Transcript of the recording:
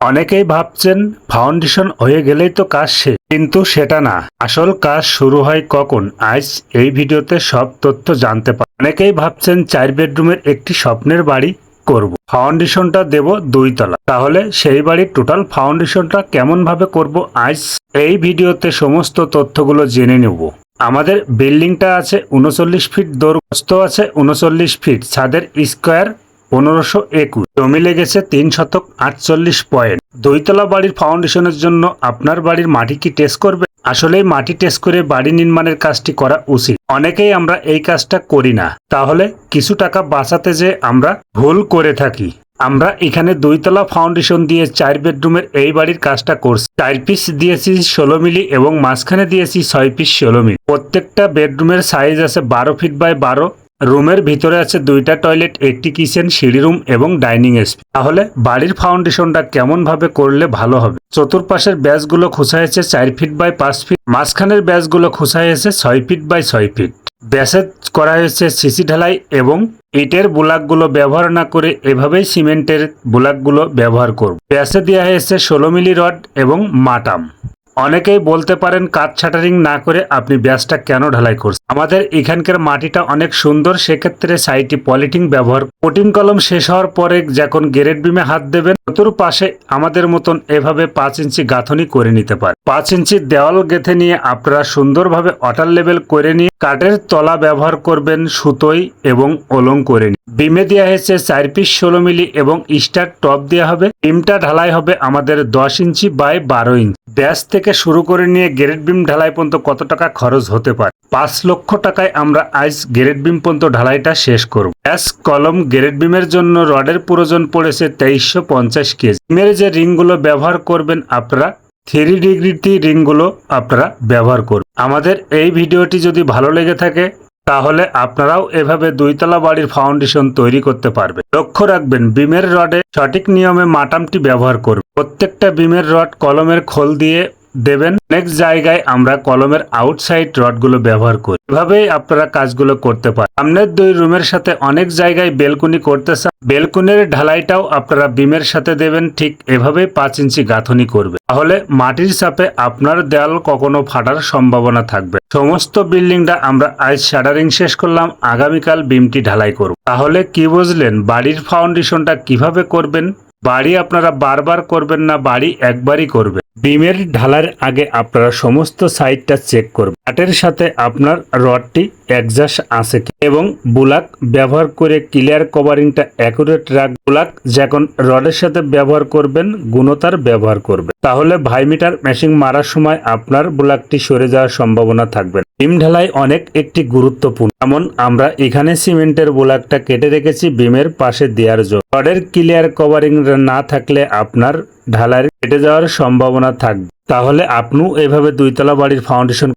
অনেকেই ভাবছেন ফাউন্ডেশন হয়ে গেলেই তো কাজ শেষ, কিন্তু সেটা না। আসল কাজ শুরু হয় কখন? আজ এই ভিডিওতে সব তথ্য জানতে পার অনেকেই ভাবছেন চার বেডরুমের একটি স্বপ্নের বাড়ি করব। ফাউন্ডেশনটা দেব দুই তলা। তাহলে সেই বাড়ির টোটাল ফাউন্ডেশনটা কেমন ভাবে করব? আজ এই ভিডিওতে সমস্ত তথ্যগুলো জেনে নেব। আমাদের বিল্ডিংটা আছে উনচল্লিশ ফিট দৈর্ঘ্য আছে উনচল্লিশ ফিট। ছাদের স্কোয়ার পনেরোশো একুশ। জমি লেগেছে তিন শতক আটচল্লিশ পয়েন্ট। দুইতলা বাড়ির ফাউন্ডেশনের জন্য আপনার বাড়ির মাটি কি টেস্ট করবে? আসলেই মাটি টেস্ট করে বাড়ি নির্মাণের কাজটি করা উচিত। অনেকেই আমরা এই কাজটা করি না। তাহলে কিছু টাকা বাঁচাতে যে আমরা ভুল করে থাকি। আমরা এখানে দুইতলা ফাউন্ডেশন দিয়ে চার বেডরুমের এই বাড়ির কাজটা করছি। চার পিস দিয়েছি ষোলো মিলি এবং মাঝখানে দিয়েছি ছয় পিস ষোলো মিলি। প্রত্যেকটা বেডরুমের সাইজ আছে বারো ফিট বাই বারো। রুমের ভিতরে আছে দুইটা টয়লেট, একটি কিচেন, সিঁড়ি রুম এবং ডাইনিং স্পেস তাহলে বাড়ির ফাউন্ডেশনটা কেমন ভাবে করলে ভালো হবে? চতুর্পাশের ব্যাসগুলো খোঁচা হয়েছে চার ফিট বাই পাঁচ ফিট, মাঝখানের ব্যাসগুলো খোঁচা হয়েছে ছয় ফিট বাই ছয় ফিট। ব্যাসে করা হয়েছে সিসি ঢালাই এবং ইটের বুলাকগুলো ব্যবহার না করে এভাবেই সিমেন্টের বুলাকগুলো ব্যবহার করব। ব্যাসে দেওয়া হয়েছে ষোলো মিলি রড এবং মাটাম। অনেকেই বলতে পারেন কাঠ ছাটারিং না করে আপনি ব্যাসটা কেন ঢালাই করছেন? আমাদের এখানকার মাটিটা অনেক সুন্দর, সেক্ষেত্রে সাইটি পলিটিং ব্যবহার। কোটিং কলম শেষ হওয়ার পরে যখন গ্রেড বিমে হাত দেবেন, চতুর্পাশে আমাদের মতন এভাবে পাঁচ ইঞ্চি গাঁথনি করে নিতে পারে পাঁচ ইঞ্চি দেওয়াল গেঁথে নিয়ে আপনারা সুন্দরভাবে অটার লেভেল করে নিয়ে কাঠের তলা ব্যবহার করবেন সুতোই এবং ওলং করে নিয়ে। বিমে দেওয়া হয়েছে চার পিস ষোলো মিলি এবং স্টার টপ দেওয়া হবে। বিমটা ঢালাই হবে আমাদের দশ ইঞ্চি বাই বারো ইঞ্চি। ব্যাস থেকে শুরু করে নিয়ে গ্রেড বিম ঢালাই পর্যন্ত কত টাকা খরচ হতে পারে? পাঁচ লক্ষ টাকায় আমরা আজ গ্রেড বিম পর্যন্ত ঢালাইটা শেষ করব। ব্যাস কলম গ্রেড বিমের জন্য রডের প্রয়োজন পড়েছে তেইশশো পঞ্চাশ কেজি। বিমের যে রিংগুলো ব্যবহার করবেন আপনারা, থ্রি ডিগ্রিটি রিংগুলো আপনারা ব্যবহার করুন আমাদের এই ভিডিওটি যদি ভালো লেগে থাকে তাহলে আপনারাও এভাবে দুইতলা বাড়ির ফাউন্ডেশন তৈরি করতে পারবে লক্ষ্য রাখবেন, বিমের রডে সঠিক নিয়মে মাটামটি ব্যবহার করবে প্রত্যেকটা বিমের রড কলমের খোল দিয়ে দেবেন। নেক্সট জায়গায় আমরা কলমের আউটসাইড রডগুলো ব্যবহার করি। এভাবেই আপনারা কাজগুলো করতে পারেন। সামনের দুই রুমের সাথে অনেক জায়গায় বেলকুনি করতে চান বেলকুনির ঢালাইটাও আপনারা বিমের সাথে দেবেন, ঠিক এভাবেই পাঁচ ইঞ্চি গাঁথনি করবে। তাহলে মাটির চাপে আপনার দেয়াল কখনো ফাটার সম্ভাবনা থাকবে। সমস্ত বিল্ডিংটা আমরা আজ শাটারিং শেষ করলাম, আগামীকাল বিমটি ঢালাই করব। তাহলে কি বুঝলেন, বাড়ির ফাউন্ডেশনটা কীভাবে করবেন? বাড়ি আপনারা বারবার করবেন না, বাড়ি একবারই করবেন। বিমের ঢালার আগে আপনারা সমস্ত সাইডটা চেক করবেন। কাঠের সাথে আপনার রডটি অ্যাডজাস্ট আছে এবং বুলাক ব্যবহার করে ক্লিয়ার কভারিংটা অ্যাকুরেট রাখ বুলাক যখন রডের সাথে ব্যবহার করবেন, গুণতার ব্যবহার করবেন। তাহলে ভাইমিটার মেশিং মারার সময় আপনার বুলাকটি সরে যাওয়ার সম্ভাবনা থাকবে। বিম ঢালাই অনেক একটি গুরুত্বপূর্ণ। যেমন আমরা এখানে সিমেন্টের বুলাকটা কেটে রেখেছি বিমের পাশে দেওয়ার জন্য। রডের ক্লিয়ার কভারিং না থাকলে আপনার ঢালাই কেটে যাওয়ার সম্ভাবনা থাকবে। তাহলে আপনিও এভাবে দুইতলা বাড়ির ফাউন্ডেশন